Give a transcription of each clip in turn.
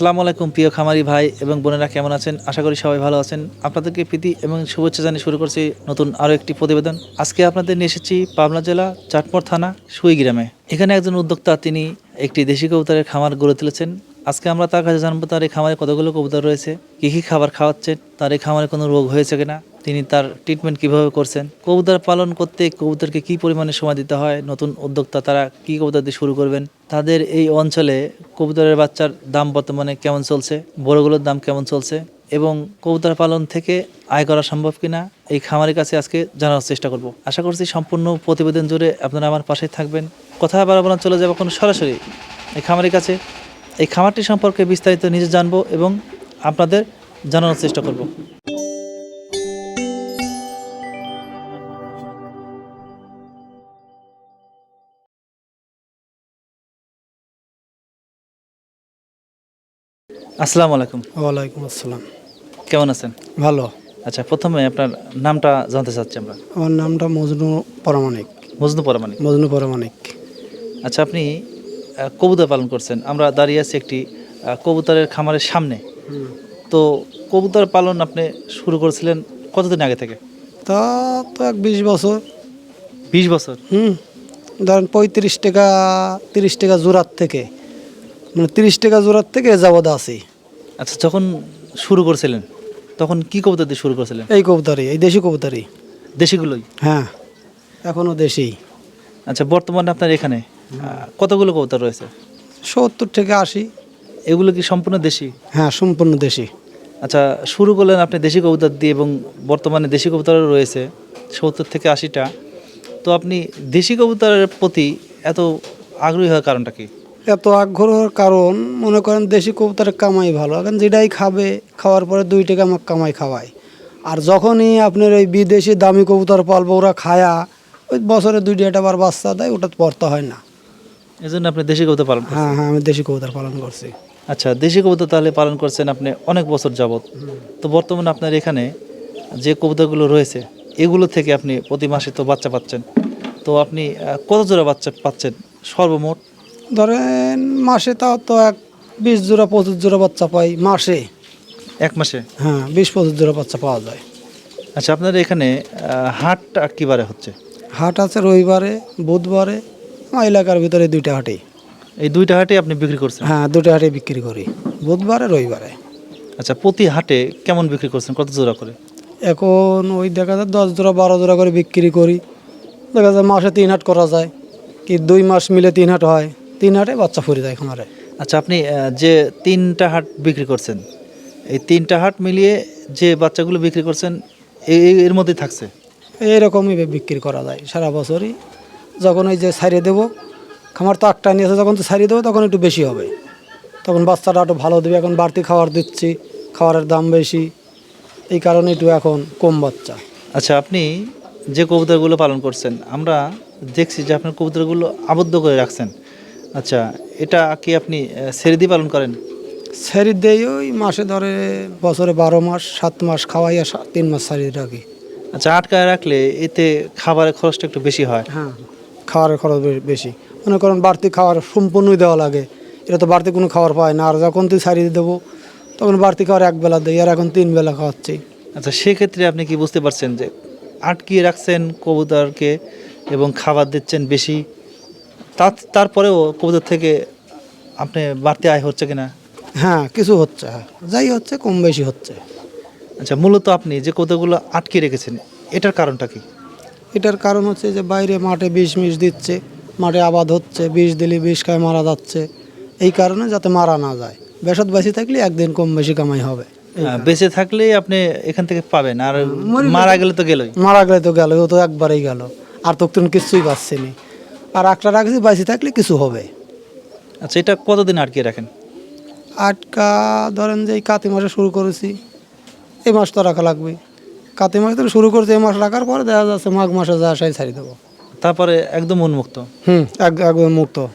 আসসালামু আলাইকুম, প্রিয় খামারি ভাই এবং বোনেরা কেমন আছেন? আশা করি সবাই ভালো আছেন। আপনাদেরকে প্রীতি এবং শুভেচ্ছা জানিয়ে শুরু করছি নতুন আরও একটি প্রতিবেদন। আজকে আপনাদের নিয়ে এসেছি পাবনা জেলা চাটমোর থানা, সুই গ্রামে। এখানে একজন উদ্যোক্তা, তিনি একটি দেশি কবুতরের খামার গড়ে তুলেছেন। আজকে আমরা তার কাছে জানব তার এই খামারে কতগুলো কবুতর রয়েছে, কী কী খাবার খাওয়াচ্ছেন, তার এই খামারে কোনো রোগ হয়েছে কিনা, তিনি তার ট্রিটমেন্ট কীভাবে করছেন, কবুতর পালন করতে কবুতরকে কি পরিমাণে সময় দিতে হয়, নতুন উদ্যোক্তা তারা কি কবুতর দিয়ে শুরু করবেন, তাদের এই অঞ্চলে কবুতরের বাচ্চার দাম বর্তমানে কেমন চলছে, বড়গুলোর দাম কেমন চলছে, এবং কবুতর পালন থেকে আয় করা সম্ভব কিনা, এই খামারের কাছে আজকে জানার চেষ্টা করব। আশা করছি সম্পূর্ণ প্রতিবেদন জুড়ে আপনারা আমার পাশে থাকবেন, কথা বারবার চলে যাব কোনো সরাসরি এই খামারের কাছে। এই খামারটি সম্পর্কে বিস্তারিত নিজে জানব এবং আপনাদের জানানোর চেষ্টা করব। আসসালামু আলাইকুম। ওয়ালাইকুম আসসালাম। কেমন আছেন? ভালো। আচ্ছা প্রথমে আপনার নামটা জানতে চাচ্ছি আমরা। আমার নামটা মজনু পরামানিক মজনু পরমানি মজনু পরামানিক আচ্ছা আপনি কবুতর পালন করছেন। আমরা দাঁড়িয়ে আছি একটি কবুতরের খামারের সামনে। তো কবুতর পালন আপনি শুরু করেছিলেন কতদিন আগে থেকে? তা তো এক বিশ বছর। বিশ বছর? হুম। ধরেন পঁয়ত্রিশ টাকা তিরিশ টাকা জোড়ার থেকে। মানে তিরিশ টাকা জোড়ার থেকে এ যাবৎ আছি। আচ্ছা যখন শুরু করেছিলেন তখন কি কবুতর দিয়ে শুরু করেছিলেন? এই কবুতারি এই দেশি কবুতারি দেশিগুলোই? হ্যাঁ এখনও দেশি। আচ্ছা বর্তমানে আপনার এখানে কতগুলো কবুতর রয়েছে? সত্তর থেকে আশি। এগুলো কি সম্পূর্ণ দেশি? হ্যাঁ সম্পূর্ণ দেশি। আচ্ছা শুরু করলেন আপনি দেশি কবুতর দিয়ে এবং বর্তমানে দেশি কবুতরও রয়েছে সত্তর থেকে আশিটা। তো আপনি দেশি কবুতরের প্রতি এত আগ্রহী হওয়ার কারণটা কি? এত আগ্রহের কারণ মনে করেন দেশি কবুতরের কামাই ভালো। এখন যেটাই খাবে খাওয়ার পরে দুই টাকা আমার কামাই খাওয়ায়। আর যখনই আপনার ওই বিদেশি দামি কবুতর পালবো ওরা খায়া ওই বছরে দুই টাকা বার বাচ্চা দেয় ওটা পড়তে হয় না। এই জন্য আপনি দেশি কবুতর পালন হ্যাঁ হ্যাঁ আমি দেশি কবুতর পালন করছি। আচ্ছা দেশি কবুতর তাহলে পালন করছেন আপনি অনেক বছর যাবত তো বর্তমানে আপনার এখানে যে কবুতরগুলো রয়েছে এগুলো থেকে আপনি প্রতি মাসে তো বাচ্চা পাচ্ছেন। তো আপনি কত জোড়া বাচ্চা পাচ্ছেন? সর্বমোট? ধরেন মাসে তাও তো এক বিশ জোড়া পঁচিশ জোড়া বাচ্চা পাই মাসে। এক মাসে? হ্যাঁ বিশ পঁচিশ জোড়া বাচ্চা পাওয়া যায়। আচ্ছা আপনার এখানে হাটটা কিবারে হচ্ছে? হাট আছে রবিবারে বুধবারে আমার এলাকার ভিতরে দুইটা হাটেই এই দুইটা হাটে আপনি বিক্রি করছেন? হ্যাঁ দুটো হাটে বিক্রি করি বুধবারে রবিবারে। আচ্ছা প্রতি হাটে কেমন বিক্রি করছেন? কত জোড়া করে? এখন ওই দেখা যায় দশ জোড়া বারো জোড়া করে বিক্রি করি। দেখা যায় মাসে তিন হাট করা যায় কি দুই মাস মিলে তিন হাট হয়। তিন হাটে বাচ্চা ফুরে যায় খামারে আচ্ছা আপনি যে তিনটা হাট বিক্রি করছেন এই তিনটা হাট মিলিয়ে যে বাচ্চাগুলো বিক্রি করছেন এই এই- এর মধ্যেই থাকছে? এইরকমই বিক্রি করা যায় সারা বছরই। যখন ওই যে সারিয়ে দেবো খামার তো একটা নিয়েছে যখন তো সারিয়ে দেবো তখন একটু বেশি হবে। তখন বাচ্চাটা একটু ভালো দেবে এখন বাড়তি খাবার দিচ্ছি খাবারের দাম বেশি। এই কারণে একটু এখন কম বাচ্চা। আচ্ছা আপনি যে কবুতরগুলো পালন করছেন আমরা দেখছি যে আপনার কবুতরগুলো আবদ্ধ করে রাখছেন। আচ্ছা এটা কি আপনি ছেড়ে দিয়ে পালন করেন? সারি দেই ওই মাসে ধরে বছরে বারো মাস সাত মাস খাওয়াই আর তিন মাস ছাড়িয়ে রাখি। আচ্ছা আটকায় রাখলে এতে খাবারের খরচটা একটু বেশি হয়। হ্যাঁ। খাওয়ারের খরচ বেশি। মনে করেন বাড়তি খাওয়ার সম্পূর্ণই দেওয়া লাগে। এটা তো বাড়তি কোনো খাবার পায় না। আর যখন তুই সারিয়ে দেবো তখন বাড়তি খাবার এক বেলা দেই আর এখন তিন বেলা খাওয়াচ্ছি। আচ্ছা সেক্ষেত্রে আপনি কি বুঝতে পারছেন যে আটকিয়ে রাখছেন কবুতরকে এবং খাবার দিচ্ছেন বেশি? তার তারপরেও কবুতর থেকে আপনি বাড়তি আয় হচ্ছে কিনা? হ্যাঁ কিছু হচ্ছে হ্যাঁ। যাই হচ্ছে কম বেশি হচ্ছে। আচ্ছা মূলত আপনি যে কবুতরগুলো আটকে রেখেছেন এটার কারণটা কি? এটার কারণ হচ্ছে যে বাইরে মাঠে বিষ মিষ দিচ্ছে মাঠে আবাদ হচ্ছে বিষ দিলে বিষ খায় মারা যাচ্ছে। এই কারণে যাতে মারা না যায়। বেসত বেশি থাকলে একদিন কম বেশি কামাই হবে। আহ, বেঁচে থাকলেই আপনি এখান থেকে পাবেন আর মারা গেলে তো গেলই। মারা গেলে তো গেল ও তো একবারেই গেল। আর তো তুমি কিছুই পাচ্ছে নি। আর একটা রাখছি বেশি থাকলে কিছু হবে। আচ্ছা এটা কতদিন আটকে রাখেন? আটকা ধরেন যে এই কাতি মাসে শুরু করেছি এই মাস তো রাখা লাগবে কাতি মাস থেকে শুরু করছে এই মাস রাখার পরে দেখা যাচ্ছে মাঘ মাসে যা আসাই ছাড়ি দেবো। তারপরে একদম উন্মুক্ত? হুম এক- একদম মুক্ত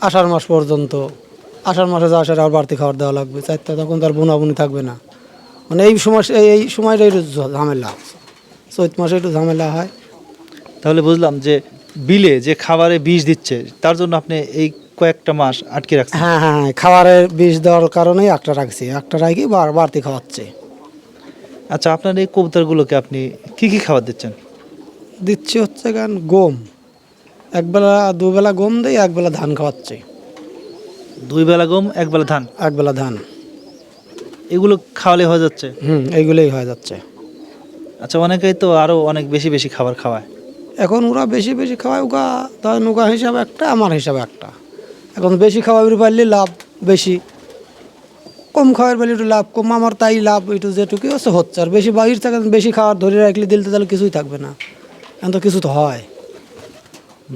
আষাঢ় মাস পর্যন্ত। আষাঢ় মাসে যা আসার আর বাড়তি খাবার দেওয়া লাগবে। চারটা তখন তার বুনাবুনি থাকবে না। মানে এই সময় এই সময়টা একটু ঝামেলা। চৈত মাসে একটু ঝামেলা হয়। তাহলে বুঝলাম যে বিলে যে খাবারে বিষ দিচ্ছে তার জন্য আপনি এই কয়েকটা মাস আটকে রাখছেন। হ্যাঁ হ্যাঁ হ্যাঁ, খাবারের বিষ দেওয়ার কারণেই একটা রাখছি। একটা রাখি বাড়তি খাওয়াচ্ছে। আচ্ছা আপনার এই কবুতরগুলোকে আপনি কি কি খাবার দিচ্ছেন? দিচ্ছি হচ্ছে গান গম। একবেলা দুবেলা গম দেই একবেলা ধান খাওয়াচ্ছে। দুই বেলা গম এক বেলা ধান? একবেলা ধান। এগুলো খাওয়ালে হয়ে যাচ্ছে? হুম এইগুলোই হয়ে যাচ্ছে। আচ্ছা অনেকেই তো আরও অনেক বেশি বেশি খাবার খাওয়ায়। এখন ওরা বেশি বেশি খাওয়ায় ওগা ধরেন ওগা হিসাবে একটা আমার হিসাবে একটা। এখন বেশি খাওয়াবি পারলে লাভ বেশি। কম খাওয়ার পারলে একটু লাভ কম আমার তাই লাভ একটু যেটুকু হচ্ছে হচ্ছে। আর বেশি বাইর থাকে বেশি খাওয়ার ধরে রাখলে দিলতে তাহলে কিছুই থাকবে না। এখন তো কিছু তো হয়।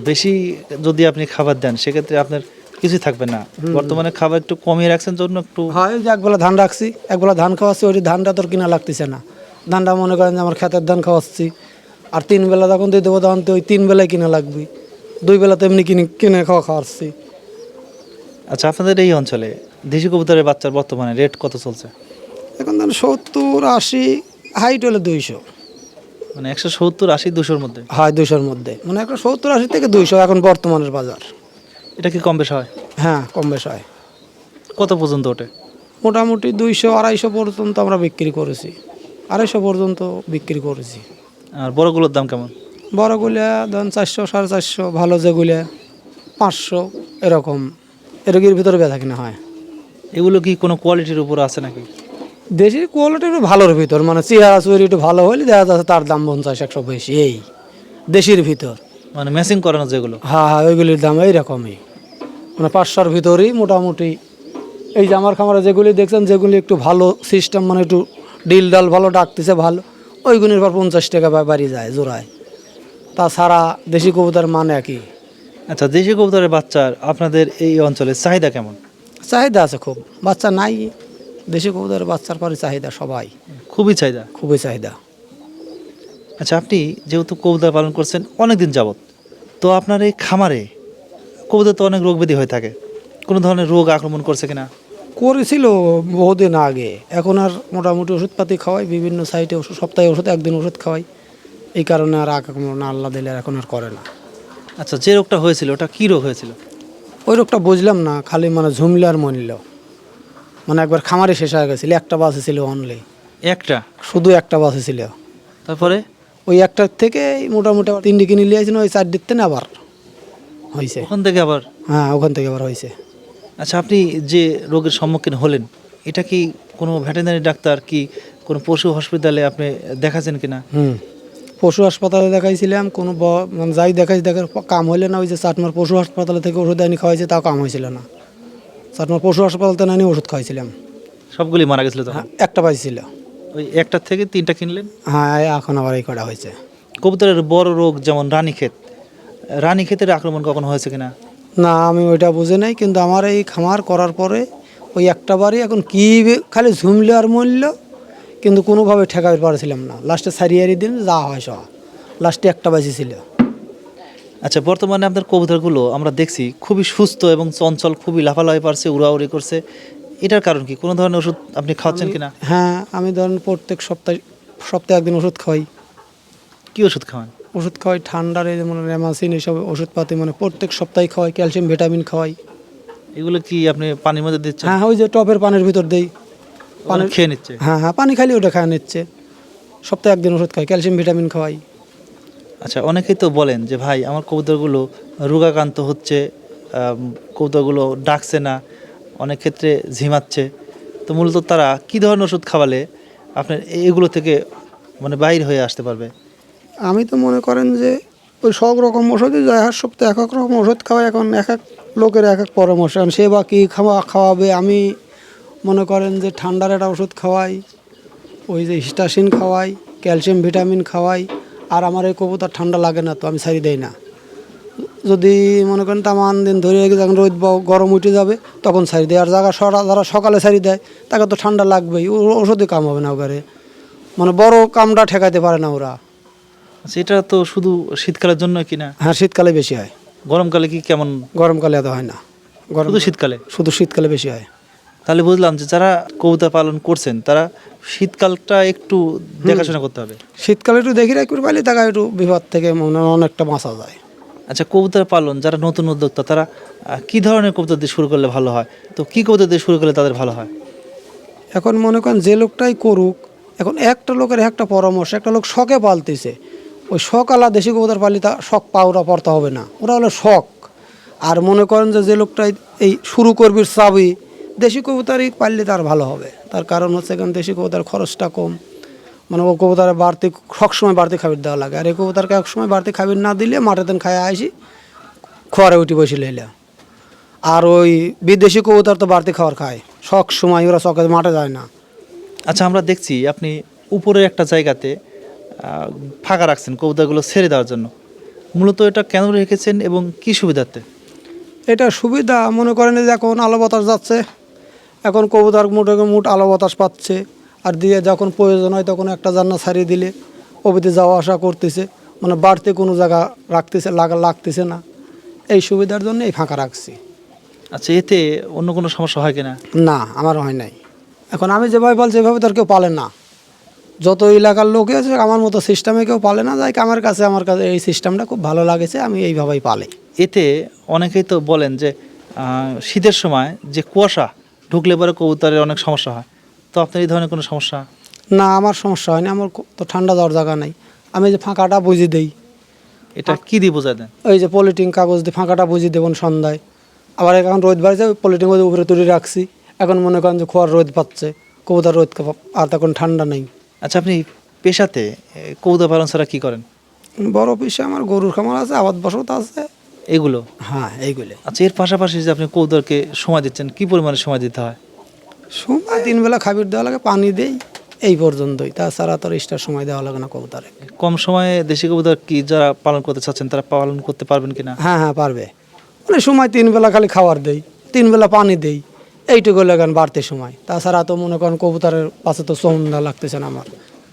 বেশি যদি আপনি খাবার দেন সেক্ষেত্রে আপনার কিছুই থাকবে না। বর্তমানে খাবার একটু কমিয়ে রাখছেন জন্য একটু হয় যে একবেলা ধান রাখছি একবেলা ধান খাওয়াচ্ছি ওই ধানটা তোর কিনা লাগতেছে না। ধানটা মনে করেন যে আমার খেতের ধান খাওয়াচ্ছি। আর তিন বেলা যখন দিয়ে দেবো তখন তো ওই তিন বেলায় কিনা লাগবে। দুই বেলা তো এমনি কিনে কিনে খাওয়া খাওয়াচ্ছি। আচ্ছা আপনাদের এই অঞ্চলে দেশি কবুতরের বাচ্চার বর্তমানে রেট কত চলছে? এখন ধরেন সত্তর আশি হাইট হলে দুইশো। মানে একশো সত্তর আশি দুশোর মধ্যে? হয় দুশোর মধ্যে। মানে একটা সত্তর আশি থেকে দুইশো এখন বর্তমানের বাজার। এটা কি কম বেশ হয়? হ্যাঁ কম বেশ হয়। কত পর্যন্ত ওঠে? মোটামুটি দুইশো আড়াইশো পর্যন্ত আমরা বিক্রি করেছি। আড়াইশো পর্যন্ত বিক্রি করেছি। আর বড়গুলোর দাম কেমন? বড়গুলা ধরেন চারশো সাড়ে চারশো ভালো যেগুলা পাঁচশো এরকম। এরকমের ভিতরে বেচা কিনা হয়। এগুলো কি কোনো কোয়ালিটির উপর আছে নাকি? দেশি কোয়ালিটি একটু ভালোর ভিতর মানে চেহারা চুরি একটু ভালো হলে দেখা যাচ্ছে তার দাম পঞ্চাশ একশো বেশি এই দেশির ভিতর। মানে ম্যাচিং করানো যেগুলো? হ্যাঁ হ্যাঁ ওইগুলির দাম এইরকমই। মানে পাঁচশোর ভিতরেই মোটামুটি। এই যে আমার খামারে যেগুলি দেখছেন যেগুলি একটু ভালো সিস্টেম মানে একটু ডিল ডাল ভালো ডাকতেছে ভালো ওইগুলির পর পঞ্চাশ টাকা বাড়ি যায় জোড়ায়। তাছাড়া দেশি কবুতার মানে একই। আচ্ছা দেশি কবুতরের বাচ্চার আপনাদের এই অঞ্চলে চাহিদা কেমন? চাহিদা আছে খুব। বাচ্চা নাই দেশি কবুতরের বাচ্চার পরে চাহিদা সবাই। খুবই চাহিদা? খুবই চাহিদা। আচ্ছা আপনি যেহেতু কবুতর পালন করছেন অনেক দিন যাবত তো আপনার এই খামারে কবুতর তো অনেক রোগ ব্যাধি হয়ে থাকে। কোনো ধরনের রোগ আক্রমণ করছে কিনা? করেছিল বহুদিন আগে। এখন আর মোটামুটি ওষুধপাতি খাওয়াই বিভিন্ন সাইটে ওষুধ সপ্তাহে ওষুধ একদিন ওষুধ খাওয়াই। এই কারণে আর আক্রমণ আল্লাহ দিলে আর এখন আর করে না। আচ্ছা যে রোগটা হয়েছিল ওটা কী রোগ হয়েছিল? ওই রোগটা বুঝলাম না খালি মানে ঝুমলে আর মনিল মানে একবার খামারে শেষ হয়ে গেছিল একটা বাসে ছিল অনলি একটা? শুধু একটা বাসে ছিল তারপরে? ওই একটার থেকে মোটামুটি তিনটি কিনে নিয়ে আসছিল ওই চার দিতে না আবার হয়েছে। ওখান থেকে আবার? হ্যাঁ ওখান থেকে আবার হয়েছে। আচ্ছা আপনি যে রোগের সম্মুখীন হলেন এটা কি কোনো ভেটেরিনারি ডাক্তার কি কোনো পশু হসপিটালে আপনি দেখাচ্ছেন কিনা? হুম। পশু হাসপাতালে দেখাইছিলাম কোনো মানে যাই দেখাই দেখার কাম হইলে না ওই যে চাটমার পশু হাসপাতালে থেকে ওষুধ আনি খাওয়াইছে তাও কাম হয়েছিল না। চাটমার পশু হাসপাতাল থেকে আনি ওষুধ খাওয়াইছিলাম। সবগুলি মারা গেছিল হ্যাঁ একটা পাইছিল। ওই একটার থেকে তিনটা কিনলেন? হ্যাঁ এখন আবার এই করা হয়েছে। কবুতরের বড় রোগ যেমন রানীক্ষেত রানীক্ষেতের আক্রমণ কখনো হয়েছে কিনা? না আমি ওইটা বুঝে নাই কিন্তু আমার এই খামার করার পরে ওই একটা বাড়ি এখন কি খালি ঝুমলে আর মূল্য কিন্তু কোনোভাবে ঠেকাতে পারছিলাম না। লাস্টে সারিয়ারি দিন যা হয় সব। লাস্টে একটা বাজি ছিল। আচ্ছা বর্তমানে আপনার কবুতরগুলো আমরা দেখছি খুবই সুস্থ এবং চঞ্চল খুবই লাফালাফি পারছে উড়াউড়ি করছে। এটার কারণ কি? কোনো ধরনের ওষুধ আপনি খাওয়াচ্ছেন কিনা? হ্যাঁ আমি ধরেন প্রত্যেক সপ্তাহে সপ্তাহে একদিন ওষুধ খাওয়াই। কি ওষুধ খাওয়ান? ওষুধ খাওয়াই ঠান্ডার এই যেমন রেমাসিন এইসব ওষুধপাতি মানে প্রত্যেক সপ্তাহে খাওয়াই ক্যালসিয়াম ভিটামিন খাওয়াই। এগুলো কি আপনি পানির মধ্যে দিচ্ছেন? হ্যাঁ ওই যে টপের পানির ভিতর দেই। ওরা খেয়ে নিচ্ছে। হ্যাঁ হ্যাঁ পানি খালি ওটা খাওয়া নিচ্ছে। সপ্তাহে একদিন ওষুধ খাই ক্যালসিয়াম ভিটামিন খাওয়াই। আচ্ছা অনেকেই তো বলেন যে ভাই আমার কবুতরগুলো রোগাক্রান্ত হচ্ছে কবুতরগুলো ডাকছে না অনেক ক্ষেত্রে ঝিমাচ্ছে। তো মূলত তারা কি ধরনের ওষুধ খাওয়ালে আপনার এগুলো থেকে মানে বাইর হয়ে আসতে পারবে? আমি তো মনে করেন যে ওই সব রকম ওষুধই যায় হার সপ্তাহে এক এক রকম ওষুধ খাওয়াই। এখন এক এক লোকের এক এক পরামর্শ এখন সে বা কী খাওয়া খাওয়াবে আমি মনে করেন যে ঠান্ডার একটা ওষুধ খাওয়াই ওই যে হিস্টাসিন খাওয়াই ক্যালসিয়াম ভিটামিন খাওয়াই আর আমার এই কবুতর ঠান্ডা লাগে না তো আমি সারি দেই না। যদি মনে করেন তামান দিন ধরে রেখে যখন রোদ বা গরম উঠে যাবে তখন সারি দেয় আর যারা সরা যারা সকালে সারি দেয় তাকে তো ঠান্ডা লাগবেই ও- ওষুধে কাম হবে না ওখানে। মানে বড় কামটা ঠেকাইতে পারে না ওরা। সেটা তো শুধু শীতকালের জন্য কি না হ্যাঁ শীতকালে বেশি হয়। গরমকালে কি কেমন? গরমকালে এত হয় না। গরম শুধু শীতকালে? শুধু শীতকালে বেশি হয়। তাহলে বুঝলাম যে যারা কবুতর পালন করছেন তারা শীতকালটা একটু দেখাশোনা করতে হবে। শীতকালে একটু দেখি রাখতে পারলে তাকে একটু বিপদ থেকে মনে হয় অনেকটা বাঁচা যায়। আচ্ছা কবুতর পালন যারা নতুন উদ্যোক্তা তারা কি ধরনের কবুতর দিয়ে শুরু করলে ভালো হয়? তো কি কবুতর দিয়ে শুরু করলে তাদের ভালো হয়? এখন মনে করেন যে লোকটাই করুক এখন একটা লোকের একটা পরামর্শ একটা লোক শখে পালতেছে ওই শখ আলা দেশি কবুতর পালি তা শখ পাওরা পড়তে হবে না ওরা হলো শখ। আর মনে করেন যে যে লোকটাই এই শুরু করবি চাবি দেশি কবুতরই পাললে তার ভালো হবে। তার কারণ হচ্ছে এখন দেশি কবুতর খরচটা কম। মানে ও কবুতরে বাড়তি সবসময় বাড়তি খাবার দেওয়া লাগে। আর এই কবুতরকে এক সময় বাড়তি খাবার না দিলে মাঠে দেন খায় আসি খোয়ারে উঠি বসে লইলে। আর ওই বিদেশি কবুতর তো বাড়তি খাবার খায়। সব সময় ওরা সকালে মাঠে যায় না। আচ্ছা আমরা দেখছি আপনি উপরে একটা জায়গাতে ফাঁকা রাখছেন কবুতরগুলো ছেড়ে দেওয়ার জন্য। মূলত এটা কেন রেখেছেন এবং কি সুবিধার্থে? এটা সুবিধা মনে করেন যে এখন আলো বাতাস যাচ্ছে। এখন কবুতর মুঠে মুঠ আলো বাতাস পাচ্ছে। আর দিয়ে যখন প্রয়োজন হয় তখন একটা জান্না ছাড়িয়ে দিলে কবিতে যাওয়া আসা করতেছে। মানে বাড়তি কোনো জায়গা রাখতেছে লাগা লাগতেছে না। এই সুবিধার জন্য এই ফাঁকা রাখছি। আচ্ছা এতে অন্য কোনো সমস্যা হয় কিনা? না আমার হয় নাই। এখন আমি যেভাবে পালছি এভাবে তার কেউ পালে না। যত এলাকার লোক আছে আমার মতো সিস্টেমে কেউ পালে না। যাই আমার কাছে আমার কাছে এই সিস্টেমটা খুব ভালো লাগেছে আমি এইভাবেই পালে। এতে অনেকেই তো বলেন যে শীতের সময় যে কুয়াশা ঢুকলে পরে কবুতরের অনেক সমস্যা হয়। তো আপনার এই ধরনের কোনো সমস্যা? না আমার সমস্যা হয়নি। আমার তো ঠান্ডা যাওয়ার জায়গা নাই। আমি যে ফাঁকাটা বুঝি দেই। এটা কি দিয়ে বোঝায় দেন? ওই যে পলিটিং কাগজ দিয়ে ফাঁকাটা বুঝি দেবেন সন্ধ্যায়। আবার এখন রোদ বাড়ছে পলিটিং উপরে তুলে রাখছি। এখন মনে করেন যে খোয়ার রোদ পাচ্ছে কবুতার রোদ আর তখন ঠান্ডা নেই। আচ্ছা আপনি পেশাতে কবুতর পালন ছাড়া কী করেন? বড় পিসে আমার গরুর খামার আছে আবাদ বসত আছে। এগুলো? হ্যাঁ এইগুলো। আচ্ছা এর পাশাপাশি যে আপনি কবুতরকে সময় দিচ্ছেন কি পরিমাণে সময় দিতে হয়? সময় তিনবেলা খাবির দেওয়া লাগে পানি দেই এই পর্যন্তই। তাছাড়া তোর এক্সট্রা সময় দেওয়া লাগে না কবুতারে কম সময়ে দেশি কবুতর কি যারা পালন করতে চাচ্ছেন তারা পালন করতে পারবেন কিনা? হ্যাঁ হ্যাঁ পারবে। মানে সময় তিন বেলা খালি খাবার দেই তিন বেলা পানি দেই এইটুকু লাগান বাড়তে সময়। তাছাড়া তো মনে করেন কবুতরের পাশে তো সন্ধ্যা লাগতেছে না আমার।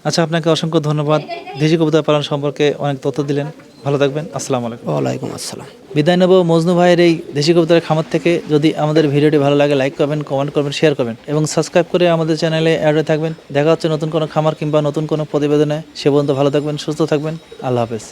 আচ্ছা আপনাকে অসংখ্য ধন্যবাদ। দেশি কবুতর পালন সম্পর্কে অনেক তথ্য দিলেন। ভালো থাকবেন। আসসালামু আলাইকুম। ওয়ালাইকুম আসসালাম। বিদায় নেব। মজনু ভাইয়ের এই দেশি কবিতার খামার থেকে। যদি আমাদের ভিডিওটি ভালো লাগে লাইক করবেন কমেন্ট করবেন শেয়ার করবেন এবং সাবস্ক্রাইব করে আমাদের চ্যানেলে অ্যাডে থাকবেন। দেখা হচ্ছে নতুন কোনো খামার কিংবা নতুন কোনো প্রতিবেদনে। সে পর্যন্ত ভালো থাকবেন, সুস্থ থাকবেন। আল্লাহ হাফেজ।